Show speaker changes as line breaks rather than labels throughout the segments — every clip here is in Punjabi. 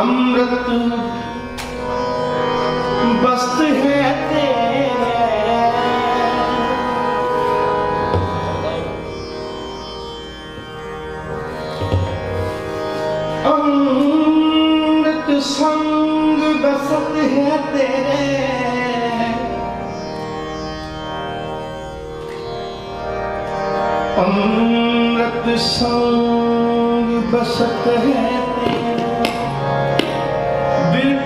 ਅੰਮ੍ਰਿਤ ਬਸਤ ਹੈ ਤੇਰੇ ਅੰਮ੍ਰਿਤ ਸੰਗ ਬਸਤ ਹੈ ਤੇਰੇ ਅੰਮ੍ਰਿਤ ਸੰਗ ਬਸਤ ਹੈ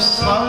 ਅੰਮ੍ਰਿਤ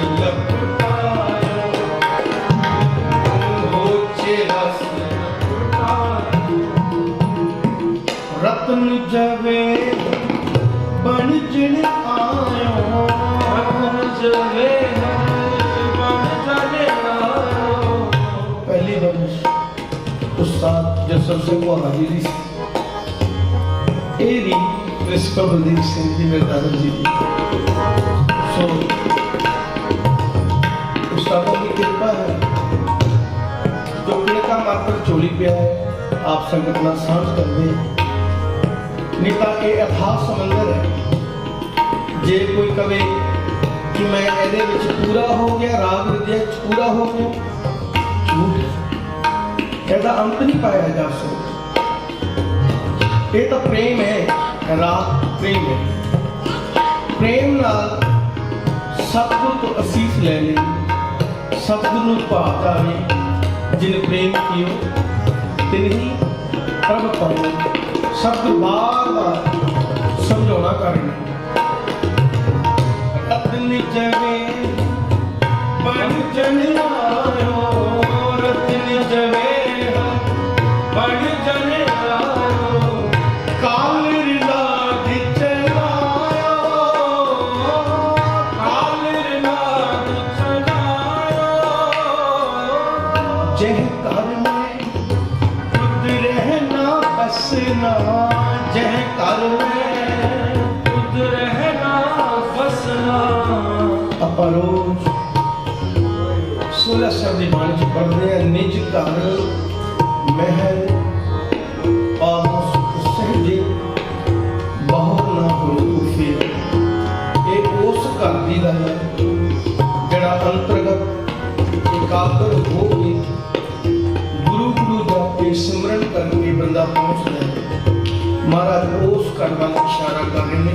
ਰਸ ਲਪਟਾਇਓ ਤੂੰ ਹੋਛੇ ਰਸ ਰਤਨ ਜਵੇ ਬਣ ਜਣ ਆਇਓ ਰਤਨ ਜਵੇ ਬਣ ਜਣ ਆਇਓ ਪਹਿਲੀ ਬੰਦਸ਼ ਉਸਤਾਦ ਜਸਰ ਸਿੰਘ ਵਾਹੀ ਦੀ ਸੀ ਇਹ ਵੀ ਪ੍ਰਿੰਸੀਪਲ ਬਲਦੀਪ ਸਿੰਘ ਜੀ ਮੇਰੇ ਦਾਦਾ ਜੀ ਦੀ ਸੋ ਉਸਤਾਦੋਂ ਦੀ ਕਿਰਪਾ ਹੈ ਜੋ ਕਿਲਕਾ ਮਾਤਰ ਚੋਲੀ ਪਿਆ ਹੈ ਆਪ ਸੰਗਤ ਨਾਲ ਸਾਂਝ ਕਰਦੇ ਨਹੀਂ ਜੇ ਕੋਈ ਕਵੇ ਇਹਦੇ ਵਿੱਚ ਪੂਰਾ ਹੋ ਗਿਆ ਰਾਗ ਵਿਦਿਆ ਵਿੱਚ ਪੂਰਾ ਹੋ ਗਿਆ ਝੂਠ ਇਹਦਾ ਅੰਤ ਨਹੀਂ ਪਾਇਆ ਜਾ ਸਕਦਾ ਇਹ ਤਾਂ ਪ੍ਰੇਮ ਹੈ ਰਾਗ ਪ੍ਰੇਮ ਹੈ ਪ੍ਰੇਮ ਨਾਲ ਸਤਿਗੁਰ ਤੋਂ ਅਸੀਸ ਲੈ ਲਈ ਸਤਿਗੁਰ ਨੂੰ ਭਾਵ ਜਾਵੇ ਜਿਨ ਪ੍ਰੇਮ ਕੀਓ ਤਿਨਹੀ ਪ੍ਰਭ ਪਾਓ ਸਤਿਗੁਰ ਬਾਰ ਬਾਰ ਸਮਝਾਉਣਾ ਕਰਨਾ। ਅਤਨੀ ਜਵੇ ਬਣ ਜਨ ਆਇਓ ਰਤਨ ਜਵੇ ਆਪਾਂ ਰੋਜ਼ ਸੋਲਾ ਦੇ ਬਾਣੀ ਚ ਪੜ੍ਹਦੇ ਨਿਜ ਘਰ ਮਹਿਲ ਜਿਹੜਾ ਅੰਤਰਗਤ ਇਕਾਗਰ ਹੋ ਕੇ ਗੁਰੂ ਗੁਰੂ ਜਪ ਸਿਮਰਨ ਕਰਕੇ ਬੰਦਾ ਪਹੁੰਚਦਾ ਹੈ। ਮਹਾਰਾਜ ਉਸ ਘਰ ਵੱਲ ਇਸ਼ਾਰਾ ਕਰ ਰਹੇ ਨੇ।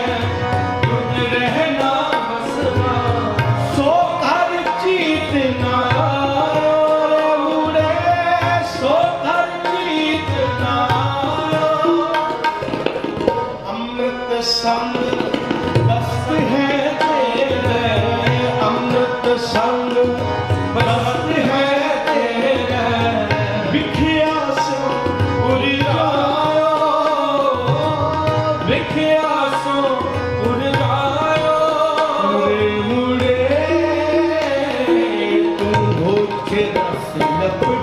몇 불.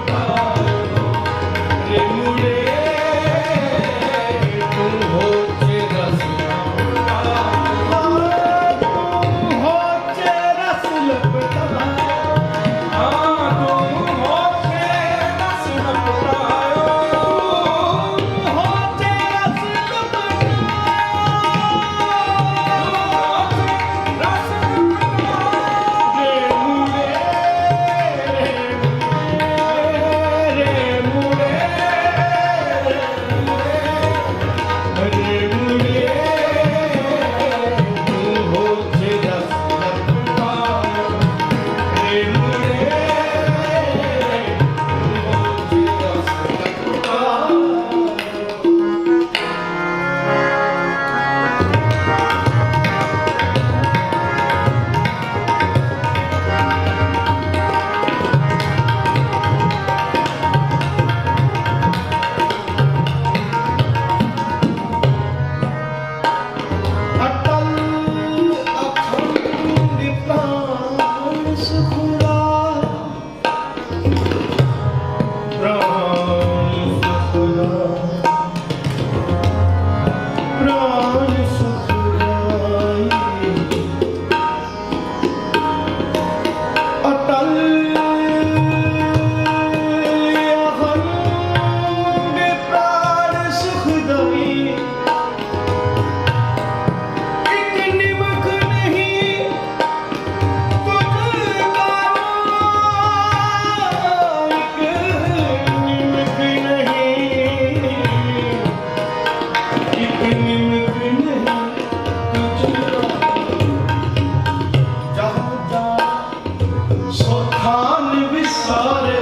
Hare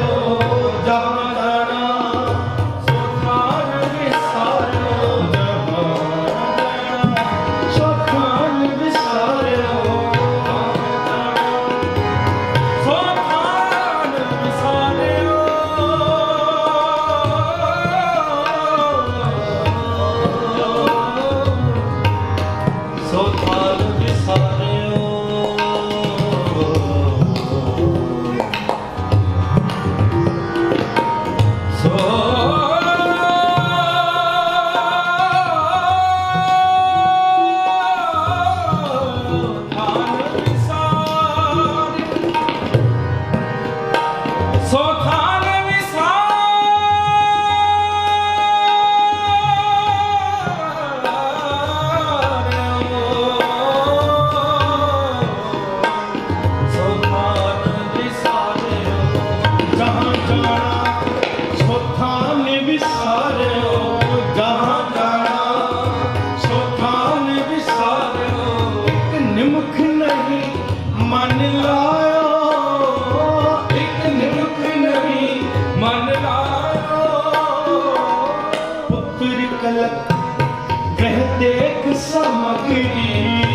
बहते एक समकनी